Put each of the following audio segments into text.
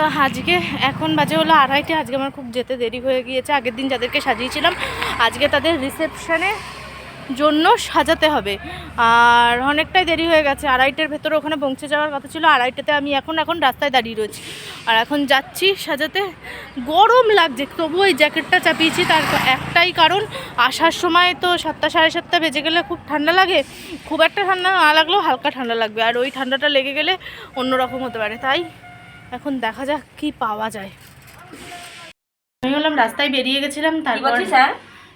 তো আজকে এখন বাজে হলো আড়াইটে, আজকে আমার খুব যেতে দেরি হয়ে গিয়েছে, আগের দিন যাদেরকে সাজিয়েছিলাম, আজকে তাদের রিসেপশনে জন্য সাজাতে হবে। আর অনেকটাই দেরি হয়ে গেছে, আড়াইটের ভেতরে ওখানে পৌঁছে যাওয়ার কথা ছিল, আড়াইটাতে আমি এখন এখন রাস্তায় দাঁড়িয়ে রয়েছি। আর এখন যাচ্ছি সাজাতে, গরম লাগছে তবু ওই জ্যাকেটটা চাপিয়েছি, তার একটাই কারণ, আসার সময় তো সাতটা, সাড়ে সাতটা বেজে গেলে খুব ঠান্ডা লাগে, খুব একটা ঠান্ডা না লাগলেও হালকা ঠান্ডা লাগবে, আর ওই ঠান্ডাটা লেগে গেলে অন্যরকম হতে পারে, তাই এখন দেখা যাক কি পাওয়া যায়। আমি বললাম রাস্তায় বেরিয়ে গেছিলাম তারপর হ্যাঁ?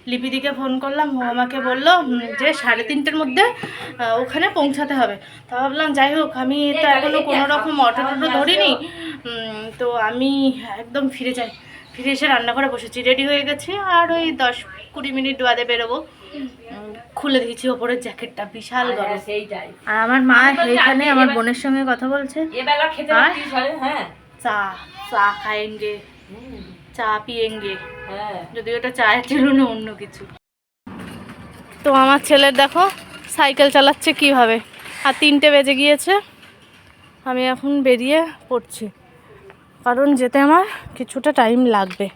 লিপিদিকে ফোন করলাম ও আমাকে বলল যে সাড়ে তিনটের মধ্যে ওখানে পৌঁছাতে হবে। তা ভাবলাম যাই হোক আমি তো এখনও কোনো রকম অটো টটো ধরিনি। তো আমি একদম ফিরে যাই। ফিরে এসে রান্না করে বসেছি। রেডি হয়ে গেছি আর ওই দশ কুড়ি মিনিট বাদে বেরোবো। খুলে দিয়েছি ওপরের জ্যাকেটটা বিশাল গরম। সেইটাই। আর আমার মা এইখানে আমার বোনের সঙ্গে কথা বলছে। এবেলা খেতে হয়, চা চা খাएंगे চা পিয়েঙ্গে। হ্যাঁ। যদি ওটা চায়ের ছিল না অন্য কিছু। তো আমার ছেলের দেখো সাইকেল চালাচ্ছে কীভাবে। আর তিনটে বেজে গিয়েছে। আমি এখন বেরিয়ে পড়ছি। কারণ যেতে আমার কিছুটা টাইম লাগবে।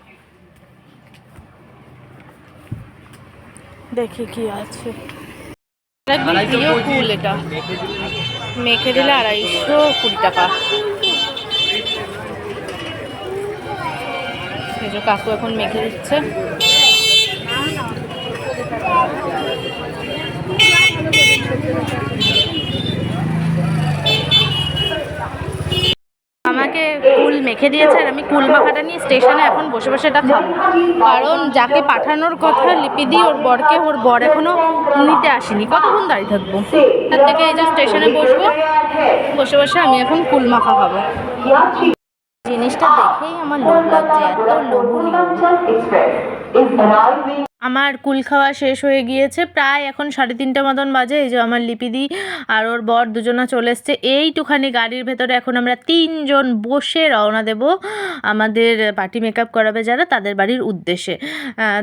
দেখি কি আছে। মেখে দিলে আড়াইশো কুড়ি টাকা। কাকু এখন মেখে দিচ্ছে আমাকে কুল মেখে দিয়েছে আর আমি কুল মাখাটা নিয়ে স্টেশনে এখন বসে বসে এটা খাব। কারণ যাকে পাঠানোর কথা লিপি লিপিদি ওর বরকে, ওর বর এখনও নিতে আসেনি। কতক্ষণ দাঁড়িয়ে থাকব? তার থেকে এই যে স্টেশনে বসবো, বসে বসে আমি এখন কুল মাখা খাব। জিনিসটা দেখেই আমার লোভ লাগছে, এত লোভনীয়। আমার কুল খাওয়া শেষ হয়ে গিয়েছে। প্রায় এখন সাড়ে তিনটে মতন বাজে। এই যে আমার লিপিদি আর ওর বর দুজনা চলে এসছে। এইটুখানি গাড়ির ভেতরে এখন আমরা তিনজন বসে রওনা দেব। আমাদের পার্টি মেকআপ করাবে যারা, তাদের বাড়ির উদ্দেশ্যে।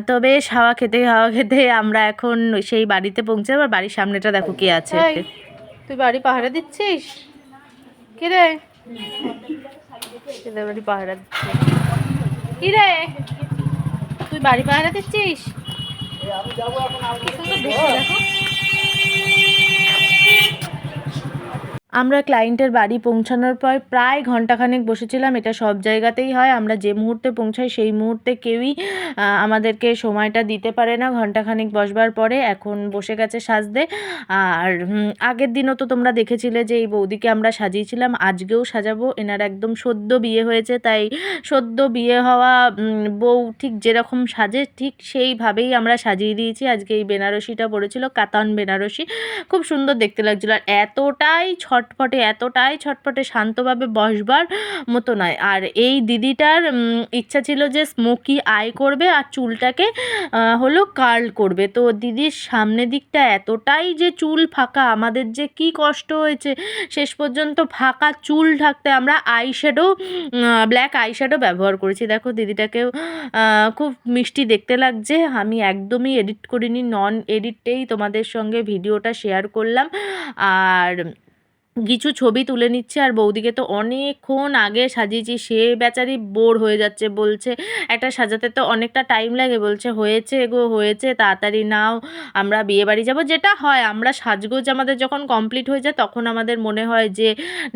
তো বেশ হাওয়া খেতে হাওয়া খেতে আমরা এখন সেই বাড়িতে পৌঁছে আবার বাড়ির সামনেটা দেখো কি আছে। তুই বাড়ি পাহারা দিচ্ছিস? কি রে? বাড়ি পাহারা দিচ্ছে। কি রে? তুই বাড়ি পাহারা দিচ্ছিস? কি সুন্দর দেখতে দেখো। আমরা ক্লায়েন্টের বাড়ি পৌঁছানোর পর প্রায় ঘন্টাখানেক বসেছিলাম। এটা সব জায়গাতেই হয়। আমরা যে মুহূর্তে পৌঁছাই সেই মুহূর্তে কেউই আমাদেরকে সময়টা দিতে পারে না। ঘন্টাখানেক বসবার পরে এখন বসে গেছে সাজতে। আর আগের দিনও তো তোমরা দেখেছিলে যে এই বৌদিকে আমরা সাজিয়েছিলাম। আজকেও সাজাবো। এনার একদম সদ্য বিয়ে হয়েছে, তাই সদ্য বিয়ে হওয়া বউ ঠিক যেরকম সাজে ঠিক সেইভাবেই আমরা সাজিয়ে দিয়েছি। আজকে এই বেনারসিটা পড়েছিল, কাতান বেনারসি। খুব সুন্দর দেখতে লাগছিল। আর এতটাই ছটফটে এতটাই ছটফটে শান্তভাবে বসবার মতো নয়। আর এই দিদিটার ইচ্ছা ছিল যে স্মোকি আই করবে আর চুলটাকে হলো কার্ল করবে। তো দিদির সামনের দিকটা এতটাই যে চুল ফাঁকা, আমাদের যে কি কষ্ট হয়েছে। শেষ পর্যন্ত ফাঁকা চুল ঢাকতে আমরা eye shadow black eye shadow ব্যবহার করেছি। দেখো দিদিটাকেও খুব মিষ্টি দেখতে লাগছে। আমি একদমই এডিট করিনি নন এডিটেই তোমাদের সঙ্গে ভিডিওটা শেয়ার করলাম। আর কিছু ছবি তুলে নিচ্ছে আর বৌদিকে তো অনেকক্ষণ আগে সাজিয়েছি, সে বেচারি বোর হয়ে যাচ্ছে বলছে। একটা সাজাতে তো অনেকটা টাইম লাগে, বলছে, হয়েছে গো, হয়েছে, তাড়াতাড়ি নাও, আমরা বিয়ে বাড়ি যাব। যেটা হয়, আমরা সাজগোজ আমাদের যখন কমপ্লিট হয়ে যায়, তখন আমাদের মনে হয় যে,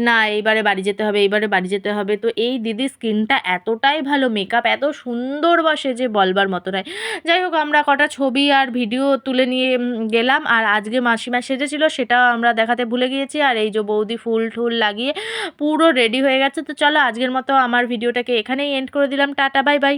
না, এইবারে বাড়ি যেতে হবে, এইবারে বাড়ি যেতে হবে। তো এই দিদির স্কিনটা এতটাই ভালো মেকআপ এত সুন্দর বসে যে বলবার মতো নয়। যাই হোক, আমরা কটা ছবি আর ভিডিও তুলে নিয়ে গেলাম। আর আজকে মাসিমা সেজেছিল, সেটাও আমরা দেখাতে ভুলে গিয়েছি। আর এই যে বৌদি ফুল ঠুল লাগিয়ে পুরো রেডি হয়ে গেছে। তো চলো আজকের মতো আমার ভিডিওটাকে এখানেই এন্ড করে দিলাম। Tata bye bye